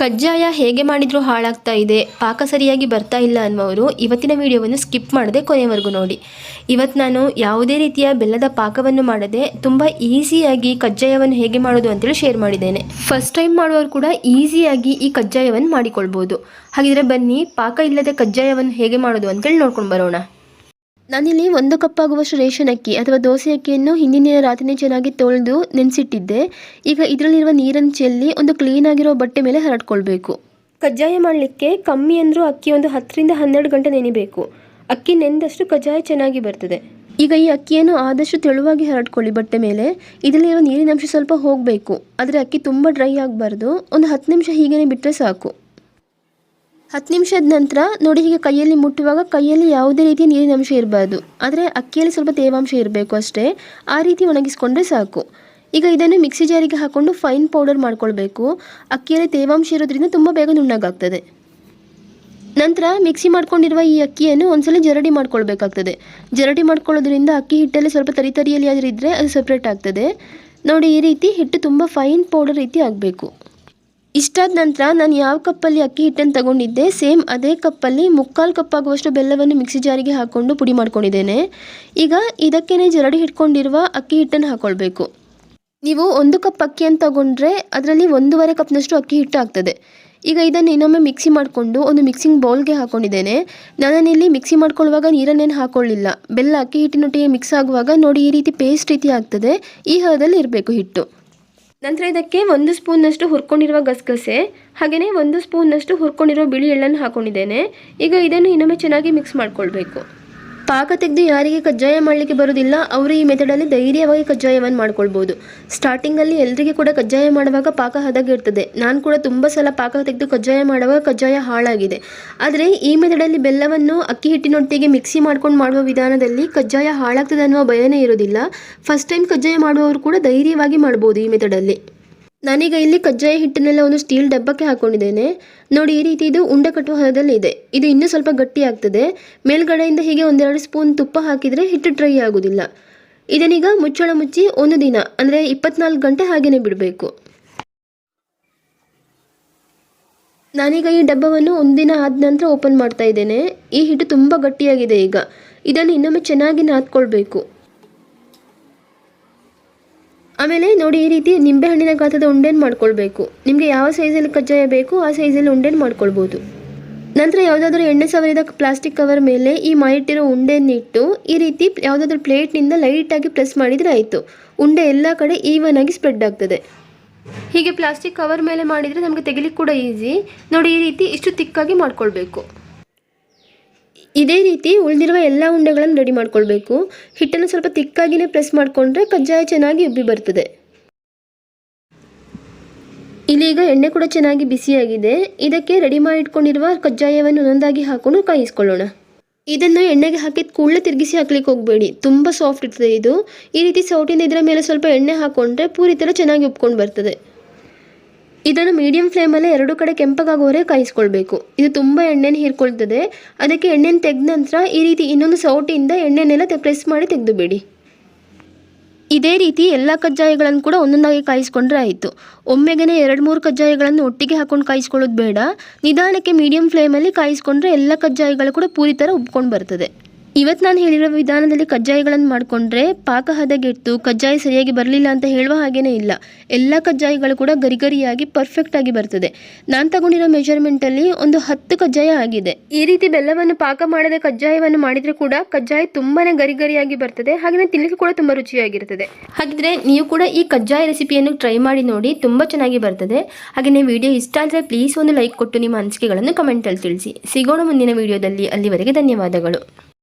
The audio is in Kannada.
ಕಜ್ಜಾಯ ಹೇಗೆ ಮಾಡಿದರೂ ಹಾಳಾಗ್ತಾ ಇದೆ, ಪಾಕ ಸರಿಯಾಗಿ ಬರ್ತಾ ಇಲ್ಲ ಅನ್ನೋರು ಇವತ್ತಿನ ವಿಡಿಯೋವನ್ನು ಸ್ಕಿಪ್ ಮಾಡದೆ ಕೊನೆವರೆಗೂ ನೋಡಿ. ಇವತ್ತು ನಾನು ಯಾವುದೇ ರೀತಿಯ ಬೆಲ್ಲದ ಪಾಕವನ್ನು ಮಾಡದೆ ತುಂಬ ಈಸಿಯಾಗಿ ಕಜ್ಜಾಯವನ್ನು ಹೇಗೆ ಮಾಡೋದು ಅಂತೇಳಿ ಶೇರ್ ಮಾಡಿದ್ದೇನೆ. ಫಸ್ಟ್ ಟೈಮ್ ಮಾಡುವವರು ಕೂಡ ಈಸಿಯಾಗಿ ಈ ಕಜ್ಜಾಯವನ್ನು ಮಾಡಿಕೊಳ್ಬೋದು. ಹಾಗಿದ್ರೆ ಬನ್ನಿ, ಪಾಕ ಇಲ್ಲದೆ ಕಜ್ಜಾಯವನ್ನು ಹೇಗೆ ಮಾಡೋದು ಅಂತೇಳಿ ನೋಡ್ಕೊಂಡು ಬರೋಣ. ನಾನಿಲ್ಲಿ ಒಂದು ಕಪ್ ಆಗುವಷ್ಟು ರೇಷನ್ ಅಕ್ಕಿ ಅಥವಾ ದೋಸೆ ಅಕ್ಕಿಯನ್ನು ಹಿಂದಿನ ದಿನ ರಾತ್ರಿನೇ ಚೆನ್ನಾಗಿ ತೊಳೆದು ನೆನೆಸಿಟ್ಟಿದ್ದೆ. ಈಗ ಇದರಲ್ಲಿರುವ ನೀರನ್ನು ಚೆಲ್ಲಿ ಒಂದು ಕ್ಲೀನ್ ಆಗಿರೋ ಬಟ್ಟೆ ಮೇಲೆ ಹರಡ್ಕೊಳ್ಬೇಕು. ಕಜ್ಜಾಯ ಮಾಡಲಿಕ್ಕೆ ಕಮ್ಮಿ ಅಂದರೂ ಅಕ್ಕಿ ಒಂದು ಹತ್ತರಿಂದ ಹನ್ನೆರಡು ಗಂಟೆ ನೆನಿಬೇಕು. ಅಕ್ಕಿ ನೆಂದಷ್ಟು ಕಜ್ಜಾಯ ಚೆನ್ನಾಗಿ ಬರ್ತದೆ. ಈಗ ಈ ಅಕ್ಕಿಯನ್ನು ಆದಷ್ಟು ತೆಳುವಾಗಿ ಹರಡ್ಕೊಳ್ಳಿ ಬಟ್ಟೆ ಮೇಲೆ. ಇದರಲ್ಲಿರೋ ನೀರಿನ ಅಂಶ ಸ್ವಲ್ಪ ಹೋಗಬೇಕು. ಆದರೆ ಅಕ್ಕಿ ತುಂಬ ಡ್ರೈ ಆಗಬಾರ್ದು. ಒಂದು ಹತ್ತು ನಿಮಿಷ ಹೀಗೇ ಬಿಟ್ಟರೆ ಸಾಕು. ಹತ್ತು ನಿಮಿಷದ ನಂತರ ನೋಡಿ ಹೀಗೆ ಕೈಯಲ್ಲಿ ಮುಟ್ಟುವಾಗ ಕೈಯಲ್ಲಿ ಯಾವುದೇ ರೀತಿಯ ನೀರಿನ ಅಂಶ ಇರಬಾರ್ದು. ಆದರೆ ಅಕ್ಕಿಯಲ್ಲಿ ಸ್ವಲ್ಪ ತೇವಾಂಶ ಇರಬೇಕು ಅಷ್ಟೇ. ಆ ರೀತಿ ಒಣಗಿಸ್ಕೊಂಡ್ರೆ ಸಾಕು. ಈಗ ಇದನ್ನು ಮಿಕ್ಸಿ ಜಾರಿಗೆ ಹಾಕ್ಕೊಂಡು ಫೈನ್ ಪೌಡರ್ ಮಾಡ್ಕೊಳ್ಬೇಕು. ಅಕ್ಕಿಯಲ್ಲಿ ತೇವಾಂಶ ಇರೋದ್ರಿಂದ ತುಂಬ ಬೇಗ ನುಣ್ಣಗಾಗ್ತದೆ. ನಂತರ ಮಿಕ್ಸಿ ಮಾಡ್ಕೊಂಡಿರುವ ಈ ಅಕ್ಕಿಯನ್ನು ಒಂದ್ಸಲ ಜರಡಿ ಮಾಡ್ಕೊಳ್ಬೇಕಾಗ್ತದೆ. ಜರಡಿ ಮಾಡ್ಕೊಳ್ಳೋದ್ರಿಂದ ಅಕ್ಕಿ ಹಿಟ್ಟಲ್ಲಿ ಸ್ವಲ್ಪ ತರಿ ತರಿಯಲ್ಲಿ ಆದರೂ ಇದ್ದರೆ ಅದು ಸಪ್ರೇಟ್ ಆಗ್ತದೆ. ನೋಡಿ ಈ ರೀತಿ ಹಿಟ್ಟು ತುಂಬ ಫೈನ್ ಪೌಡರ್ ರೀತಿ ಆಗಬೇಕು. ಇಷ್ಟಾದ ನಂತರ ನಾನು ಯಾವ ಕಪ್ಪಲ್ಲಿ ಅಕ್ಕಿ ಹಿಟ್ಟನ್ನು ತಗೊಂಡಿದ್ದೆ, ಸೇಮ್ ಅದೇ ಕಪ್ಪಲ್ಲಿ ಮುಕ್ಕಾಲು ಕಪ್ಪಾಗುವಷ್ಟು ಬೆಲ್ಲವನ್ನು ಮಿಕ್ಸಿ ಜಾರಿಗೆ ಹಾಕ್ಕೊಂಡು ಪುಡಿ ಮಾಡ್ಕೊಂಡಿದ್ದೇನೆ. ಈಗ ಇದಕ್ಕೇನೆ ಜರಡಿ ಹಿಡ್ಕೊಂಡಿರುವ ಅಕ್ಕಿ ಹಿಟ್ಟನ್ನು ಹಾಕ್ಕೊಳ್ಬೇಕು ನೀವು ಒಂದು ಕಪ್ ಅಕ್ಕಿಯನ್ನು ತಗೊಂಡ್ರೆ ಅದರಲ್ಲಿ ಒಂದೂವರೆ ಕಪ್ನಷ್ಟು ಅಕ್ಕಿ ಹಿಟ್ಟು ಆಗ್ತದೆ. ಈಗ ಇದನ್ನು ಇನ್ನೊಮ್ಮೆ ಮಿಕ್ಸಿ ಮಾಡಿಕೊಂಡು ಒಂದು ಮಿಕ್ಸಿಂಗ್ ಬೌಲ್ಗೆ ಹಾಕ್ಕೊಂಡಿದ್ದೇನೆ ಇಲ್ಲಿ ಮಿಕ್ಸಿ ಮಾಡ್ಕೊಳ್ಳುವಾಗ ನೀರನ್ನೇನು ಹಾಕ್ಕೊಳ್ಳಿಲ್ಲ ಬೆಲ್ಲ ಅಕ್ಕಿ ಹಿಟ್ಟಿನೊಟ್ಟಿಗೆ ಮಿಕ್ಸ್ ಆಗುವಾಗ ನೋಡಿ ಈ ರೀತಿ ಪೇಸ್ಟ್ ರೀತಿ ಆಗ್ತದೆ. ಈ ಹದದಲ್ಲಿ ಇರಬೇಕು ಹಿಟ್ಟು. ನಂತರ ಇದಕ್ಕೆ ಒಂದು ಸ್ಪೂನ್ನಷ್ಟು ಹುರ್ಕೊಂಡಿರುವ ಗಸಗಸೆ ಹಾಗೆಯೇ ಒಂದು ಸ್ಪೂನ್ನಷ್ಟು ಹುರ್ಕೊಂಡಿರೋ ಬಿಳಿ ಎಳ್ಳನ್ನು ಹಾಕೊಂಡಿದ್ದೇನೆ. ಈಗ ಇದನ್ನು ಇನ್ನೊಮ್ಮೆ ಚೆನ್ನಾಗಿ ಮಿಕ್ಸ್ ಮಾಡ್ಕೊಳ್ಬೇಕು. ಪಾಕ ತೆಗೆದು ಯಾರಿಗೆ ಕಜ್ಜಾಯ ಮಾಡಲಿಕ್ಕೆ ಬರೋದಿಲ್ಲ ಅವರು ಈ ಮೆಥಡಲ್ಲಿ ಧೈರ್ಯವಾಗಿ ಕಜ್ಜಾಯವನ್ನು ಮಾಡ್ಕೊಳ್ಬೋದು. ಸ್ಟಾರ್ಟಿಂಗಲ್ಲಿ ಎಲ್ಲರಿಗೆ ಕೂಡ ಕಜ್ಜಾಯ ಮಾಡುವಾಗ ಪಾಕ ಹದಗಿರ್ತದೆ ನಾನು ಕೂಡ ತುಂಬ ಸಲ ಪಾಕ ತೆಗೆದು ಕಜ್ಜಾಯ ಮಾಡುವಾಗ ಕಜ್ಜಾಯ ಹಾಳಾಗಿದೆ. ಆದರೆ ಈ ಮೆಥಡಲ್ಲಿ ಬೆಲ್ಲವನ್ನು ಅಕ್ಕಿ ಹಿಟ್ಟಿನೊಟ್ಟಿಗೆ ಮಿಕ್ಸಿ ಮಾಡ್ಕೊಂಡು ಮಾಡುವ ವಿಧಾನದಲ್ಲಿ ಕಜ್ಜಾಯ ಹಾಳಾಗ್ತದೆ ಅನ್ನುವ ಭಯನೇ ಇರೋದಿಲ್ಲ ಫಸ್ಟ್ ಟೈಮ್ ಕಜ್ಜಾಯ ಮಾಡುವವರು ಕೂಡ ಧೈರ್ಯವಾಗಿ ಮಾಡ್ಬೋದು ಈ ಮೆಥಡಲ್ಲಿ. ನಾನೀಗ ಇಲ್ಲಿ ಕಜ್ಜಾಯ ಹಿಟ್ಟನ್ನೆಲ್ಲ ಒಂದು ಸ್ಟೀಲ್ ಡಬ್ಬಕ್ಕೆ ಹಾಕೊಂಡಿದ್ದೇನೆ. ನೋಡಿ, ಈ ರೀತಿ ಇದು ಉಂಡೆ ಕಟ್ಟುವ ಹದದಲ್ಲಿ ಇದೆ. ಇದು ಇನ್ನೂ ಸ್ವಲ್ಪ ಗಟ್ಟಿ ಆಗ್ತದೆ. ಮೇಲ್ಗಡೆಯಿಂದ ಹೀಗೆ ಒಂದೆರಡು ಸ್ಪೂನ್ ತುಪ್ಪ ಹಾಕಿದರೆ ಹಿಟ್ಟು ಡ್ರೈ ಆಗೋದಿಲ್ಲ. ಇದನ್ನೀಗ ಮುಚ್ಚಳ ಮುಚ್ಚಿ ಒಂದು ದಿನ, ಅಂದರೆ ಇಪ್ಪತ್ನಾಲ್ಕು ಗಂಟೆ ಹಾಗೆಯೇ ಬಿಡಬೇಕು. ನಾನೀಗ ಈ ಡಬ್ಬವನ್ನು ಒಂದಿನ ಆದ ನಂತರ ಓಪನ್ ಮಾಡ್ತಾ ಇದ್ದೇನೆ. ಈ ಹಿಟ್ಟು ತುಂಬ ಗಟ್ಟಿಯಾಗಿದೆ ಈಗ. ಇದನ್ನು ಇನ್ನೊಮ್ಮೆ ಚೆನ್ನಾಗಿ ನಾದ್ಕೊಳ್ಬೇಕು. ಆಮೇಲೆ ನೋಡಿ ಈ ರೀತಿ ನಿಂಬೆಹಣ್ಣಿನ ಗಾತ್ರದ ಉಂಡೆನ ಮಾಡ್ಕೊಳ್ಬೇಕು. ನಿಮಗೆ ಯಾವ ಸೈಜಲ್ಲಿ ಕಜ್ಜಾಯ ಬೇಕು ಆ ಸೈಜಲ್ಲಿ ಉಂಡೆನ ಮಾಡ್ಕೊಳ್ಬೋದು. ನಂತರ ಯಾವುದಾದ್ರೂ ಎಣ್ಣೆ ಸವರಿದ ಪ್ಲಾಸ್ಟಿಕ್ ಕವರ್ ಮೇಲೆ ಈ ಮಾಡಿಟ್ಟಿರೋ ಉಂಡೆಯನ್ನಿಟ್ಟು ಈ ರೀತಿ ಯಾವುದಾದ್ರೂ ಪ್ಲೇಟ್ನಿಂದ ಲೈಟಾಗಿ ಪ್ರೆಸ್ ಮಾಡಿದರೆ ಆಯಿತು. ಉಂಡೆ ಎಲ್ಲ ಕಡೆ ಈವನ್ ಆಗಿ ಸ್ಪ್ರೆಡ್ ಆಗ್ತದೆ. ಹೀಗೆ ಪ್ಲಾಸ್ಟಿಕ್ ಕವರ್ ಮೇಲೆ ಮಾಡಿದರೆ ನಮಗೆ ತೆಗಿಲಿಕ್ಕೆ ಕೂಡ ಈಸಿ ನೋಡಿ ಈ ರೀತಿ ಇಷ್ಟು ತಿಕ್ಕಾಗಿ ಮಾಡ್ಕೊಳ್ಬೇಕು. ಇದೇ ರೀತಿ ಉಳಿದಿರುವ ಎಲ್ಲ ಉಂಡೆಗಳನ್ನು ರೆಡಿ ಮಾಡ್ಕೊಳ್ಬೇಕು. ಹಿಟ್ಟನ್ನು ಸ್ವಲ್ಪ ತಿಕ್ಕಾಗಿನೇ ಪ್ರೆಸ್ ಮಾಡಿಕೊಂಡ್ರೆ ಕಜ್ಜಾಯ ಚೆನ್ನಾಗಿ ಉಬ್ಬಿ ಬರ್ತದೆ. ಇಲ್ಲೀಗ ಎಣ್ಣೆ ಕೂಡ ಚೆನ್ನಾಗಿ ಬಿಸಿಯಾಗಿದೆ ಇದಕ್ಕೆ ರೆಡಿ ಮಾಡಿ ಇಟ್ಕೊಂಡಿರುವ ಕಜ್ಜಾಯವನ್ನು ಒಂದೊಂದಾಗಿ ಹಾಕೊಂಡು ಕಾಯಿಸ್ಕೊಳ್ಳೋಣ. ಇದನ್ನು ಎಣ್ಣೆಗೆ ಹಾಕಿದ ಕೂಡಲೇ ತಿರುಗಿಸಿ ಹಾಕ್ಲಿಕ್ಕೆ ಹೋಗಬೇಡಿ. ತುಂಬ ಸಾಫ್ಟ್ ಇರ್ತದೆ ಇದು. ಈ ರೀತಿ ಸೌಟಿಂದ ಇದರ ಮೇಲೆ ಸ್ವಲ್ಪ ಎಣ್ಣೆ ಹಾಕೊಂಡ್ರೆ ಪೂರಿ ಥರ ಚೆನ್ನಾಗಿ ಉಪ್ಕೊಂಡು ಬರ್ತದೆ. ಇದನ್ನು ಮೀಡಿಯಂ ಫ್ಲೇಮಲ್ಲೇ ಎರಡು ಕಡೆ ಕೆಂಪಗಾಗುವವರೆಗೆ ಕಾಯಿಸ್ಕೊಳ್ಬೇಕು. ಇದು ತುಂಬ ಎಣ್ಣೆನ ಹೀರ್ಕೊಳ್ತದೆ. ಅದಕ್ಕೆ ಎಣ್ಣೆನ ತೆಗೆದ ನಂತರ ಈ ರೀತಿ ಇನ್ನೊಂದು ಸೌಟಿಂದ ಎಣ್ಣೆನೆಲ್ಲ ಪ್ರೆಸ್ ಮಾಡಿ ತೆಗೆದು ಬಿಡಿ ಇದೇ ರೀತಿ ಎಲ್ಲ ಕಜ್ಜಾಯಗಳನ್ನು ಕೂಡ ಒಂದೊಂದಾಗಿ ಕಾಯಿಸ್ಕೊಂಡ್ರೆ ಆಯಿತು. ಒಮ್ಮೆಗೆನೆ ಎರಡು ಮೂರು ಕಜ್ಜಾಯಗಳನ್ನು ಒಟ್ಟಿಗೆ ಹಾಕೊಂಡು ಕಾಯಿಸ್ಕೊಳ್ಳೋದು ಬೇಡ. ನಿಧಾನಕ್ಕೆ ಮೀಡಿಯಂ ಫ್ಲೇಮಲ್ಲಿ ಕಾಯಿಸ್ಕೊಂಡ್ರೆ ಎಲ್ಲ ಕಜ್ಜಾಯಗಳು ಕೂಡ ಪೂರಿ ಥರ ಉಬ್ಕೊಂಡು ಬರ್ತದೆ. ಇವತ್ತು ನಾನು ಹೇಳಿರೋ ವಿಧಾನದಲ್ಲಿ ಕಜ್ಜಾಯಗಳನ್ನು ಮಾಡಿಕೊಂಡ್ರೆ ಪಾಕ ಹದಗೆಟ್ಟು ಕಜ್ಜಾಯ ಸರಿಯಾಗಿ ಬರಲಿಲ್ಲ ಅಂತ ಹೇಳುವ ಹಾಗೇನೇ ಇಲ್ಲ. ಎಲ್ಲ ಕಜ್ಜಾಯಗಳು ಕೂಡ ಗರಿಗರಿಯಾಗಿ ಪರ್ಫೆಕ್ಟಾಗಿ ಬರ್ತದೆ. ನಾನು ತಗೊಂಡಿರೋ ಮೆಜರ್ಮೆಂಟಲ್ಲಿ ಒಂದು ಹತ್ತು ಕಜ್ಜಾಯ ಆಗಿದೆ. ಈ ರೀತಿ ಬೆಲ್ಲವನ್ನು ಪಾಕ ಮಾಡದೆ ಕಜ್ಜಾಯವನ್ನು ಮಾಡಿದರೆ ಕೂಡ ಕಜ್ಜಾಯ ತುಂಬಾ ಗರಿಗರಿಯಾಗಿ ಬರ್ತದೆ. ಹಾಗೆಯೇ ತಿನ್ನಲಿಕ್ಕೆ ಕೂಡ ತುಂಬ ರುಚಿಯಾಗಿರ್ತದೆ. ಹಾಗಿದ್ರೆ ನೀವು ಕೂಡ ಈ ಕಜ್ಜಾಯ ರೆಸಿಪಿಯನ್ನು ಟ್ರೈ ಮಾಡಿ ನೋಡಿ, ತುಂಬ ಚೆನ್ನಾಗಿ ಬರ್ತದೆ. ಹಾಗೆಯೇ ವಿಡಿಯೋ ಇಷ್ಟ ಆದರೆ ಪ್ಲೀಸ್ ಒಂದು ಲೈಕ್ ಕೊಟ್ಟು ನಿಮ್ಮ ಅನಿಸಿಕೆಗಳನ್ನು ಕಮೆಂಟಲ್ಲಿ ತಿಳಿಸಿ. ಸಿಗೋಣ ಮುಂದಿನ ವಿಡಿಯೋದಲ್ಲಿ ಅಲ್ಲಿವರೆಗೆ ಧನ್ಯವಾದಗಳು.